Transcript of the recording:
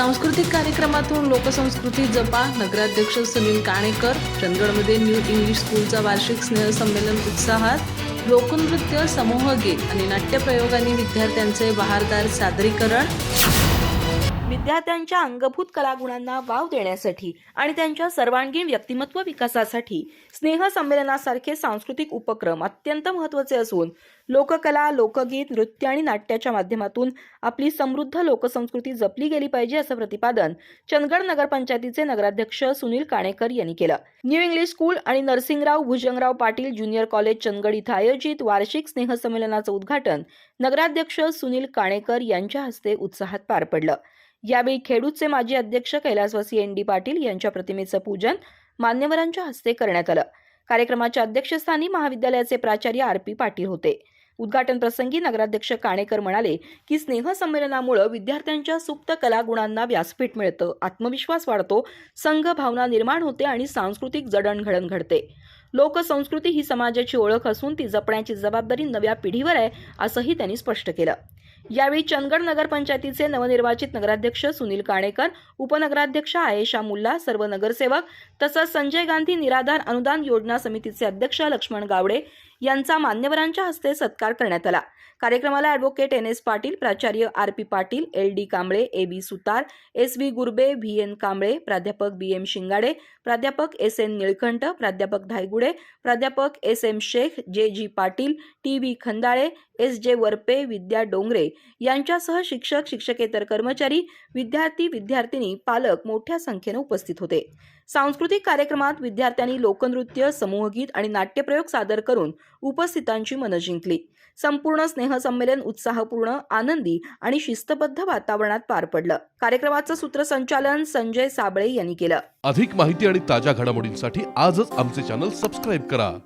सांस्कृतिक कार्यक्रमातून लोकसंस्कृती जपा. नगराध्यक्ष सुनील काणेकर चंदगडमध्ये न्यू इंग्लिश स्कूलचा वार्षिक स्नेहसंमेलन उत्साहात लोकनृत्य समूह गीत आणि नाट्यप्रयोगांनी विद्यार्थ्यांचे बहारदार सादरीकरण. विद्यार्थ्यांच्या अंगभूत कलागुणांना वाव देण्यासाठी आणि त्यांच्या सर्वांगीण व्यक्तिमत्व विकासासाठी स्नेहसंमेलनासारखे सांस्कृतिक उपक्रम अत्यंत महत्त्वाचे असून लोककला लोकगीत नृत्य आणि नाट्याच्या माध्यमातून आपली समृद्ध लोकसंस्कृती जपली गेली पाहिजे असं प्रतिपादन चंदगड नगरपंचायतीचे नगराध्यक्ष सुनील काणेकर यांनी केलं. न्यू इंग्लिश स्कूल आणि नरसिंगराव भुजंगराव पाटील ज्युनियर कॉलेज चंदगड इथं आयोजित वार्षिक स्नेहसंमेलनाचं उद्घाटन नगराध्यक्ष सुनील काणेकर यांच्या हस्ते उत्साहात पार पडलं. यावेळी खेडूतचे माजी अध्यक्ष कैलासवासी एन डी पाटील यांच्या प्रतिमेचं पूजन मान्यवरांच्या हस्ते करण्यात आलं. कार्यक्रमाच्या अध्यक्षस्थानी महाविद्यालयाचे प्राचार्य आर पी पाटील होते. उद्घाटन प्रसंगी नगराध्यक्ष काणेकर म्हणाले की स्नेहसंमेलनामुळे विद्यार्थ्यांच्या सुप्त कलागुणांना व्यासपीठ मिळतं आत्मविश्वास वाढतो संघ भावना निर्माण होते आणि सांस्कृतिक जडणघडण घडते. लोकसंस्कृती ही समाजाची ओळख असून ती जपण्याची जबाबदारी नव्या पिढीवर आहे असंही त्यांनी स्पष्ट केलं. यावेळी चंदगड नगरपंचायतीचे नवनिर्वाचित नगराध्यक्ष सुनील काणेकर उपनगराध्यक्ष आयेशा मुल्ला सर्व नगरसेवक तसंच संजय गांधी निराधार अनुदान योजना समितीचे अध्यक्ष लक्ष्मण गावडे यांचा मान्यवरांच्या हस्ते सत्कार करण्यात आला. कार्यक्रमाला ॲडव्होकेट एन एस पाटील प्राचार्य R P Patil L D Kamble A B Sutar S V Gurbe V N Kamble प्राध्यापक बी एम शिंगाडे प्राध्यापक एस एन निळकंठ प्राध्यापक धायगुडे प्राध्यापक S M Shaikh J G Patil T V Khandale S J Varpe विद्या डोंगरे यांच्यासह शिक्षक शिक्षकेतर कर्मचारी विद्यार्थी विद्यार्थिनी पालक मोठ्या संख्येनं उपस्थित होते. सांस्कृतिक कार्यक्रमात विद्यार्थ्यांनी लोकनृत्य समूहगीत आणि नाट्यप्रयोग सादर करून उपस्थितांची मनं जिंकली. संपूर्ण स्नेहसंमेलन उत्साहपूर्ण आनंदी आणि शिस्तबद्ध वातावरणात पार पडलं. कार्यक्रमाचं सूत्रसंचालन संजय साबळे यांनी केलं. अधिक माहिती आणि ताज्या घडामोडींसाठी आजच आमचे चॅनल सबस्क्राईब करा.